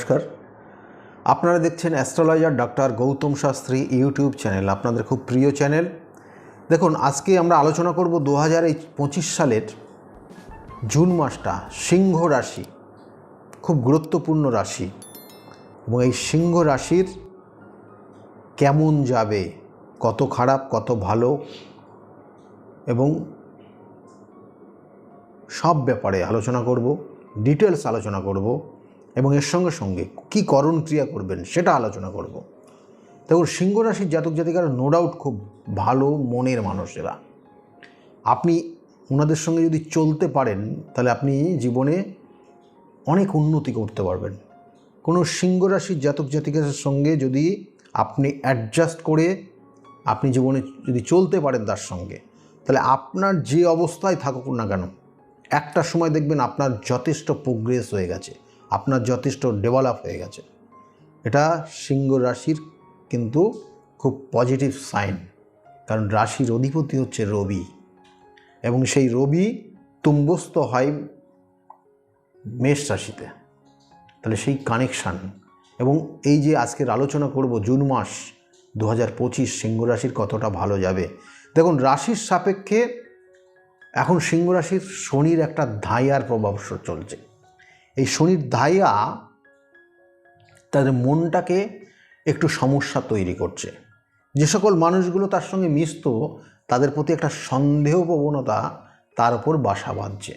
নমস্কার। আপনারা দেখছেন astrologer doctor Gautam Shastri YouTube channel, আপনাদের খুব প্রিয় চ্যানেল। দেখুন, আজকে আমরা আলোচনা করব দু সালের জুন মাসটা, সিংহ রাশি, খুব গুরুত্বপূর্ণ রাশি। এবং এই সিংহ রাশির কেমন যাবে, কত খারাপ, কত ভালো, এবং সব ব্যাপারে আলোচনা করব ডিটেলস আলোচনা করব। এবং এর সঙ্গে সঙ্গে কী করণ ক্রিয়া করবেন সেটা আলোচনা করব। দেখুন সিংহ রাশির জাতক জাতিকারা নো ডাউট খুব ভালো মনের মানুষেরা। আপনি ওনাদের সঙ্গে যদি চলতে পারেন, তাহলে আপনি জীবনে অনেক উন্নতি করতে পারবেন। কোনো সিংহ রাশির জাতক জাতিকার সঙ্গে যদি আপনি অ্যাডজাস্ট করে আপনি জীবনে যদি চলতে পারেন তার সঙ্গে, তাহলে আপনার যে অবস্থায় থাকুক না কেন, একটা সময় দেখবেন আপনার যথেষ্ট প্রোগ্রেস হয়ে গেছে। আপনার যথেষ্ট ডেভেলপ হয়ে গেছে। এটা সিংহ রাশির কিন্তু খুব পজিটিভ সাইন কারণ রাশির অধিপতি হচ্ছে রবি এবং সেই রবি তুম্বস্ত হয় মেষ রাশিতে। তাহলে সেই কানেকশান এবং এই যে আজকের আলোচনা করব জুন মাস দু হাজার পঁচিশ সিংহ রাশির কতটা ভালো যাবে। দেখুন, রাশির সাপেক্ষে এখন সিংহ রাশির শনির একটা ধাইয়ার প্রভাব চলছে। এই শনির ধাইয়া তাদের মনটাকে একটু সমস্যা তৈরি করছে। যে সকল মানুষগুলো তার সঙ্গে মিশত, তাদের প্রতি একটা সন্দেহ প্রবণতা তার উপর বাসা বাঁধছে।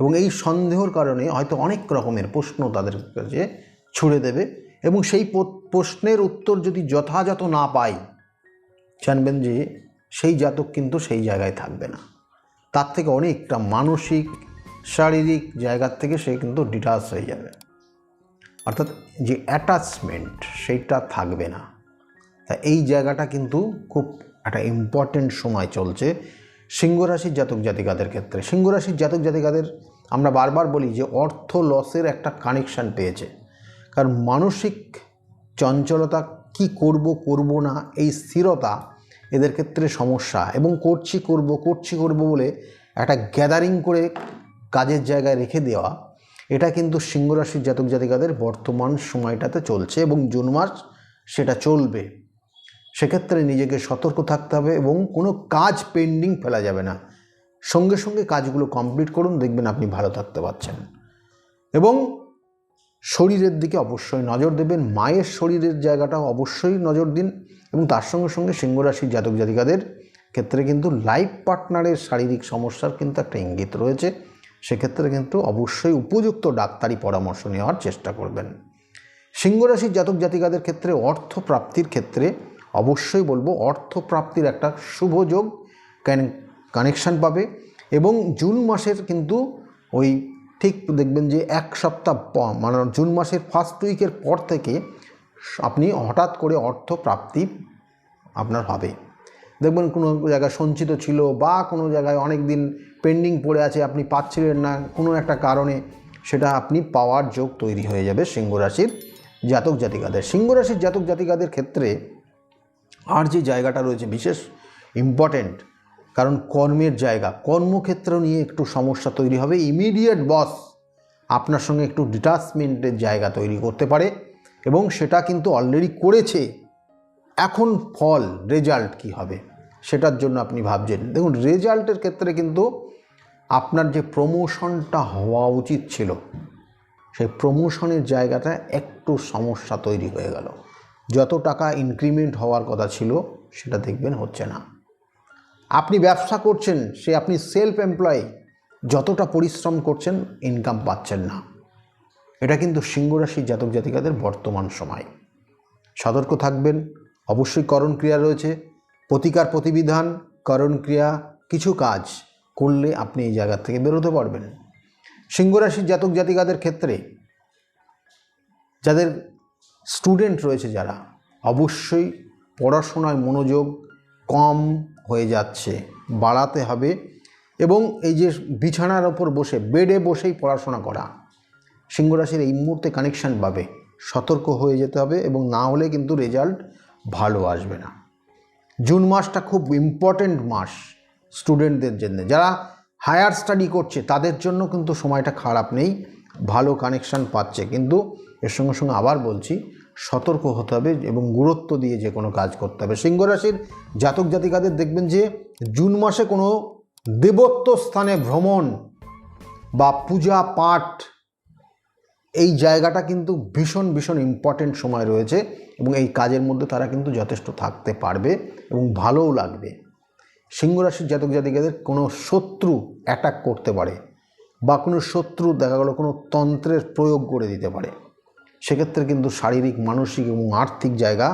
এবং এই সন্দেহর কারণে হয়তো অনেক রকমের প্রশ্ন তাদের কাছে ছুড়ে দেবে এবং সেই প্রশ্নের উত্তর যদি যথাযথ না পাই, জানবেন যে সেই জাতক কিন্তু সেই জায়গায় থাকবে না। তার থেকে অনেকটা মানসিক শারীরিক জায়গার থেকে সে কিন্তু ডিটাচ হয়ে যাবে। অর্থাৎ যে অ্যাটাচমেন্ট সেইটা থাকবে না। তা এই জায়গাটা কিন্তু খুব একটা ইম্পর্টেন্ট সময় চলছে সিংহ রাশির জাতক জাতিকাদের ক্ষেত্রে। সিংহ রাশির জাতক জাতিকাদের আমরা বারবার বলি যে অর্থ লসের একটা কানেকশান পেয়েছে। কারণ মানসিক চঞ্চলতা কি করব করব না, এই স্থিরতা এদের ক্ষেত্রে সমস্যা। এবং করছি, করব করছি, করব বলে একটা গ্যাদারিং করে কাজের জায়গায় রেখে দেওয়া, এটা কিন্তু সিংহ রাশির জাতক জাতিকাদের বর্তমান সময়টাতে চলছে এবং জুন মাস সেটা চলবে। সেক্ষেত্রে নিজেকে সতর্ক থাকতে হবে এবং কোনো কাজ পেন্ডিং ফেলা যাবে না। সঙ্গে সঙ্গে কাজগুলো কমপ্লিট করুন, দেখবেন আপনি ভালো থাকতে পারছেন। এবং শরীরের দিকে অবশ্যই নজর দেবেন, মায়ের শরীরের জায়গাটাও অবশ্যই নজর দিন এবং তার সঙ্গে সঙ্গে সিংহ রাশির জাতক জাতিকাদের ক্ষেত্রে কিন্তু লাইফ পার্টনারের শারীরিক সমস্যার কিন্তু একটা ইঙ্গিত রয়েছে। সেক্ষেত্রে কিন্তু অবশ্যই উপযুক্ত ডাক্তারি পরামর্শ নেওয়ার চেষ্টা করবেন। সিংহ রাশির জাতক জাতিকাদের ক্ষেত্রে অর্থ প্রাপ্তির ক্ষেত্রে অবশ্যই বলব অর্থ প্রাপ্তির একটা শুভ যোগ কানেকশান পাবে এবং জুন মাসের কিন্তু ওই ঠিক দেখবেন যে এক সপ্তাহ মানে জুন মাসের ফার্স্ট উইকের পর থেকে আপনি হঠাৎ করে অর্থ প্রাপ্তি আপনার হবে। দেখবেন কোনো জায়গায় সঞ্চিত ছিল বা কোনো জায়গায় অনেক দিন পেন্ডিং পড়ে আছে, আপনি পাচ্ছিলেন না কোনো একটা কারণে, সেটা আপনি পাওয়ার যোগ তৈরি হয়ে যাবে সিংহ রাশির জাতক জাতিকাদের। সিংহ রাশির জাতক জাতিকাদের ক্ষেত্রে আর যে জায়গাটা রয়েছে বিশেষ ইম্পর্ট্যান্ট কারণ কর্মের জায়গা, কর্মক্ষেত্র নিয়ে একটু সমস্যা তৈরি হবে ইমিডিয়েট বস আপনার সঙ্গে একটু ডিটাচমেন্টের জায়গা তৈরি করতে পারে এবং সেটা কিন্তু অলরেডি করেছে। এখন ফল রেজাল্ট কি হবে? সেটার জন্য আপনি ভাবছেন। দেখুন, রেজাল্টের ক্ষেত্রে কিন্তু আপনার যে প্রমোশনটা হওয়া উচিত ছিল, সেই প্রমোশনের জায়গাটা একটু সমস্যা তৈরি হয়ে গেল। যত টাকা ইনক্রিমেন্ট হওয়ার কথা ছিল, সেটা দেখবেন হচ্ছে না। আপনি ব্যবসা করছেন, সে আপনি সেলফ এমপ্লয়ি যতটা পরিশ্রম করছেন ইনকাম পাচ্ছেন না। এটা কিন্তু সিংহ রাশির জাতক জাতিকাদের বর্তমান সময়। সতর্ক থাকবেন, অবশ্যই করণ ক্রিয়া রয়েছে। প্রতিকার প্রতিবিধান, করণ ক্রিয়া, কিছু কাজ করলে আপনি এই জায়গা থেকে বেরোতে পারবেন। সিংহ রাশির জাতক জাতিকাদের ক্ষেত্রে যাদের স্টুডেন্ট রয়েছে যারা, অবশ্যই পড়াশোনায় মনোযোগ কম হয়ে যাচ্ছে, বাড়াতে হবে এবং এই যে বিছানার ওপর বসে, বেডে বসেই পড়াশোনা করা, সিংহ রাশির এই মুহূর্তে কানেকশান পাবে, সতর্ক হয়ে যেতে হবে এবং না হলে কিন্তু রেজাল্ট ভালো আসবে না। জুন মাসটা খুব ইম্পর্ট্যান্ট মাস স্টুডেন্টদের জন্য। যারা হায়ার স্টাডি করছে, তাদের জন্য কিন্তু সময়টা খারাপ নেই, ভালো কানেকশান পাচ্ছে। কিন্তু এর সঙ্গে সঙ্গে আবার বলছি, সতর্ক হতে হবে এবং গুরুত্ব দিয়ে যে কোনো কাজ করতে হবে। সিংহ রাশির জাতক জাতিকাদের দেখবেন যে, জুন মাসে কোনো দেবত্ব স্থানে ভ্রমণ বা পূজা পাঠ এই জায়গাটা কিন্তু ভীষণ ভীষণ ইম্পর্টেন্ট সময় রয়েছে এবং এই কাজের মধ্যে তারা কিন্তু যথেষ্ট থাকতে পারবে এবং ভালোও লাগবে। সিংহ রাশির জাতক জাতিকাদের কোনো শত্রু অ্যাটাক করতে পারে বা কোনো শত্রু, দেখা গেলো কোনো তন্ত্রের প্রয়োগ করে দিতে পারে। সেক্ষেত্রে কিন্তু শারীরিক, মানসিক এবং আর্থিক জায়গা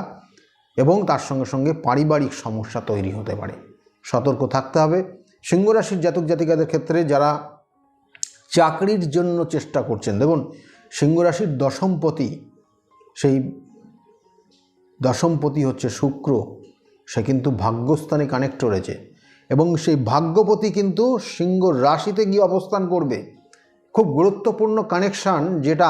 এবং তার সঙ্গে সঙ্গে পারিবারিক সমস্যা তৈরি হতে পারে। সতর্ক থাকতে হবে। সিংহ রাশির জাতক জাতিকাদের ক্ষেত্রে যারা চাকরির জন্য চেষ্টা করছেন, দেখুন সিংহ রাশির দশমপতি সেই দশমপতি হচ্ছে শুক্র, সে কিন্তু ভাগ্যস্থানে কানেক্ট রয়েছে এবং সেই ভাগ্যপতি কিন্তু সিংহ রাশিতে গিয়ে অবস্থান করবে। খুব গুরুত্বপূর্ণ কানেকশান যেটা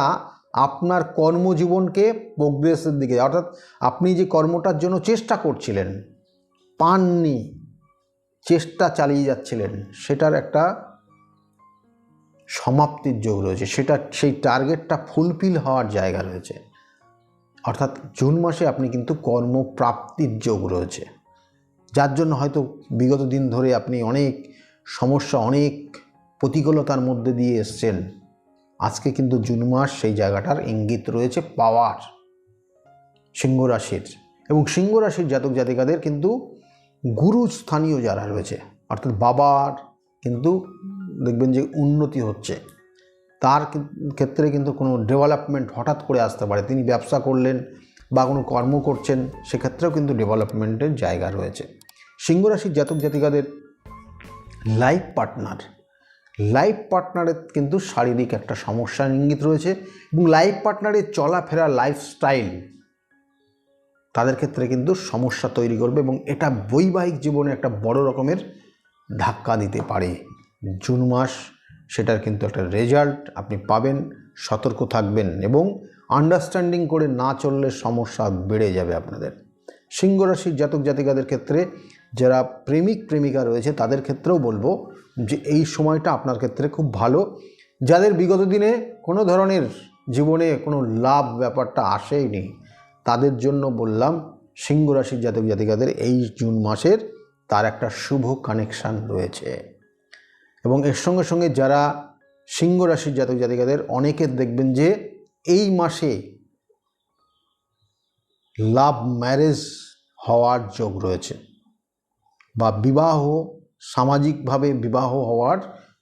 আপনার কর্মজীবনকে প্রোগ্রেসের দিকে, অর্থাৎ আপনি যে কর্মটার জন্য চেষ্টা করছিলেন, পাননি, চেষ্টা চালিয়ে যাচ্ছিলেন, সেটার একটা সমাপ্তির যোগ রয়েছে, সেটা, সেই টার্গেটটা ফুলফিল হওয়ার জায়গা রয়েছে। অর্থাৎ জুন মাসে আপনি কিন্তু কর্মপ্রাপ্তির যোগ রয়েছে। যার জন্য হয়তো বিগত দিন ধরে আপনি অনেক সমস্যা, অনেক প্রতিকূলতার মধ্যে দিয়ে এসছেন। আজকে কিন্তু জুন মাস সেই জায়গাটার ইঙ্গিত রয়েছে পাওয়ার, সিংহ রাশির। এবং সিংহ রাশির জাতক জাতিকাদের কিন্তু গুরু স্থানীয় যারা রয়েছে, অর্থাৎ বাবার কিন্তু দেখবেন যে উন্নতি হচ্ছে। তার ক্ষেত্রে কিন্তু কোনো ডেভেলপমেন্ট হঠাৎ করে আসতে পারে। তিনি ব্যবসা করলেন বা কোনো কর্ম করছেন, সেক্ষেত্রেও কিন্তু ডেভেলপমেন্টের জায়গা রয়েছে। সিংহ রাশির জাতক জাতিকাদের লাইফ পার্টনার লাইফ পার্টনারের কিন্তু শারীরিক একটা সমস্যার ইঙ্গিত রয়েছে এবং লাইফ পার্টনারের চলাফেরা লাইফস্টাইল তাদের ক্ষেত্রে কিন্তু সমস্যা তৈরি করবে এবং এটা বৈবাহিক জীবনে একটা বড় রকমের ধাক্কা দিতে পারে। জুন মাস, সেটার কিন্তু একটা রেজাল্ট আপনি পাবেন, সতর্ক থাকবেন এবং আন্ডারস্ট্যান্ডিং করে না চললে সমস্যা বেড়ে যাবে আপনাদের। সিংহ রাশির জাতক জাতিকাদের ক্ষেত্রে যারা প্রেমিক, প্রেমিকা রয়েছে, তাদের ক্ষেত্রেও বলব যে এই সময়টা আপনার ক্ষেত্রে খুব ভালো। যাদের বিগত দিনে কোনো ধরনের জীবনে কোনো লাভ ব্যাপারটা আসেইনি, তাদের জন্য বললাম সিংহ রাশির জাতক জাতিকাদের এই জুন মাসের তার একটা শুভ কানেকশান রয়েছে। এবং এর সঙ্গে সঙ্গে যারা সিংহ রাশির জাতক জাতিকাদের অনেকের দেখবেন যে এই মাসে লাভ ম্যারেজ হওয়ার যোগ রয়েছে বা বিবাহ, সামাজিকভাবে বিবাহ হওয়ার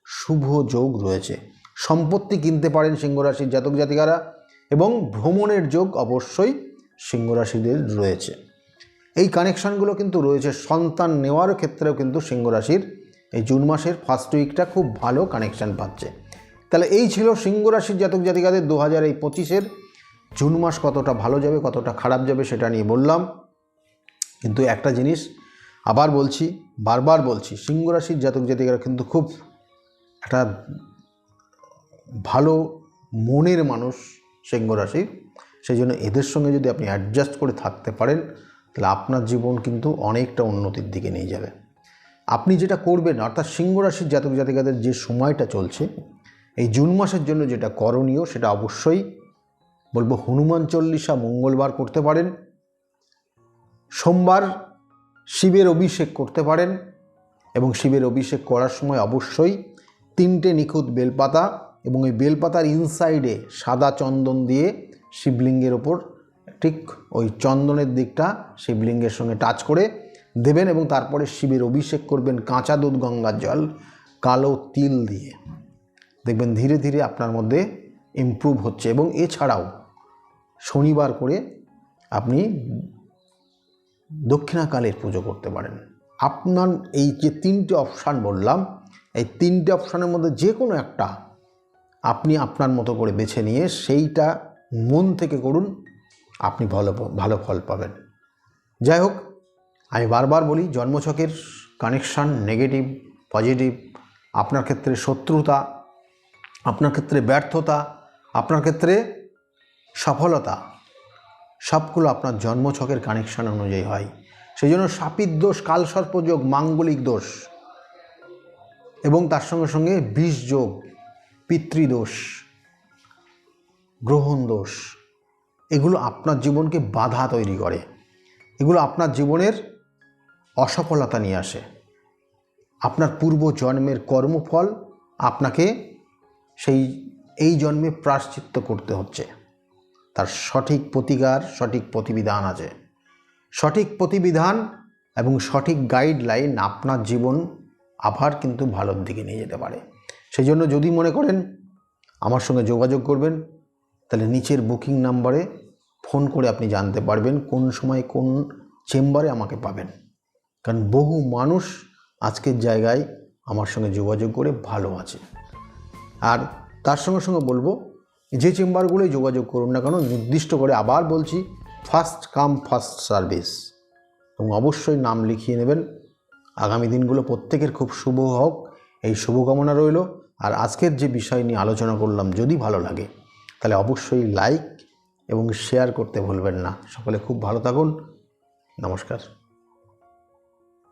শুভ যোগ রয়েছে। সম্পত্তি কিনতে পারেন সিংহ রাশির জাতক জাতিকারা এবং ভ্রমণের যোগ অবশ্যই সিংহ রাশিদের রয়েছে। এই কানেকশানগুলো কিন্তু রয়েছে সন্তান নেওয়ার ক্ষেত্রেও কিন্তু সিংহ রাশির এই জুন মাসের ফার্স্ট উইকটা খুব ভালো কানেকশান পাচ্ছে। তাহলে এই ছিল সিংহ রাশির জাতক জাতিকাদের দু হাজার এই পঁচিশের জুন মাস কতটা ভালো যাবে, কতটা খারাপ যাবে সেটা নিয়ে বললাম। কিন্তু একটা জিনিস আবার বলছি, বারবার বলছি, সিংহ রাশির জাতক জাতিকারা কিন্তু খুব একটা ভালো মনের মানুষ সিংহ রাশির। সেই জন্য এদের সঙ্গে যদি আপনি অ্যাডজাস্ট করে থাকতে পারেন, তাহলে আপনার জীবন কিন্তু অনেকটা উন্নতির দিকে নিয়ে যাবে। আপনি যেটা করবেন, অর্থাৎ সিংহ রাশির জাতক জাতিকাদের যে সময়টা চলছে, এই জুন মাসের জন্য যেটা করণীয়, সেটা অবশ্যই বলব হনুমান চল্লিশা মঙ্গলবার করতে পারেন। সোমবার শিবের অভিষেক করতে পারেন এবং শিবের অভিষেক করার সময় অবশ্যই তিনটে নিখুঁত বেলপাতা এবং ওই বেলপাতার ইনসাইডে সাদা চন্দন দিয়ে শিবলিঙ্গের ওপর ঠিক ওই চন্দনের দিকটা শিবলিঙ্গের সঙ্গে টাচ করে দেবেন এবং তারপরে শিবের অভিষেক করবেন কাঁচা দুধ গঙ্গার জল, কালো তিল দিয়ে। দেখবেন ধীরে ধীরে আপনার মধ্যে ইমপ্রুভ হচ্ছে এবং এছাড়াও শনিবার করে আপনি দক্ষিণাকালের পুজো করতে পারেন। আপনার এই যে তিনটে অপশান বললাম, এই তিনটে অপশানের মধ্যে যে কোনো একটা আপনি আপনার মতো করে বেছে নিয়ে সেইটা মন থেকে করুন, আপনি ভালো ভালো ফল পাবেন। যাই হোক আমি বারবার বলি, জন্মছকের কানেকশান নেগেটিভ পজিটিভ আপনার ক্ষেত্রে শত্রুতা, আপনার ক্ষেত্রে ব্যর্থতা, আপনার ক্ষেত্রে সফলতা, সবগুলো আপনার জন্মছকের কানেকশান অনুযায়ী হয়। সেই জন্য সাপির দোষ কালসর্পযোগ মাঙ্গলিক দোষ, এবং তার সঙ্গে সঙ্গে বিষ যোগ পিতৃদোষ গ্রহণ দোষ, এগুলো আপনার জীবনকে বাধা তৈরি করে। এগুলো আপনার জীবনের অসফলতা নিয়ে আসে। আপনার পূর্ব জন্মের কর্মফল আপনাকে সেই, এই জন্মে প্রাশ্চিত্য করতে হচ্ছে। তার সঠিক প্রতিকার, সঠিক প্রতিবিধান আছে। সঠিক প্রতিবিধান এবং সঠিক গাইডলাইন আপনার জীবন আবার কিন্তু ভালোর দিকে নিয়ে যেতে পারে। সেই জন্য যদি মনে করেন আমার সঙ্গে যোগাযোগ করবেন, তাহলে নিচের বুকিং নাম্বারে ফোন করে আপনি জানতে পারবেন কোন সময় কোন চেম্বারে আমাকে পাবেন। কারণ বহু মানুষ আজকের জায়গায় আমার সঙ্গে যোগাযোগ করে ভালো আছে। আর তার সঙ্গে সঙ্গে বলব, যে চেম্বারগুলোই যোগাযোগ করুন না কেন, নির্দিষ্ট করে আবার বলছি, ফার্স্ট কাম, ফার্স্ট সার্ভিস। এবং অবশ্যই নাম লিখিয়ে নেবেন। আগামী দিনগুলো প্রত্যেকের খুব শুভ হোক, এই শুভকামনা রইল। আর আজকের যে বিষয় নিয়ে আলোচনা করলাম, যদি ভালো লাগে, তাহলে অবশ্যই লাইক এবং শেয়ার করতে ভুলবেন না। সকলে খুব ভালো থাকুন। নমস্কার।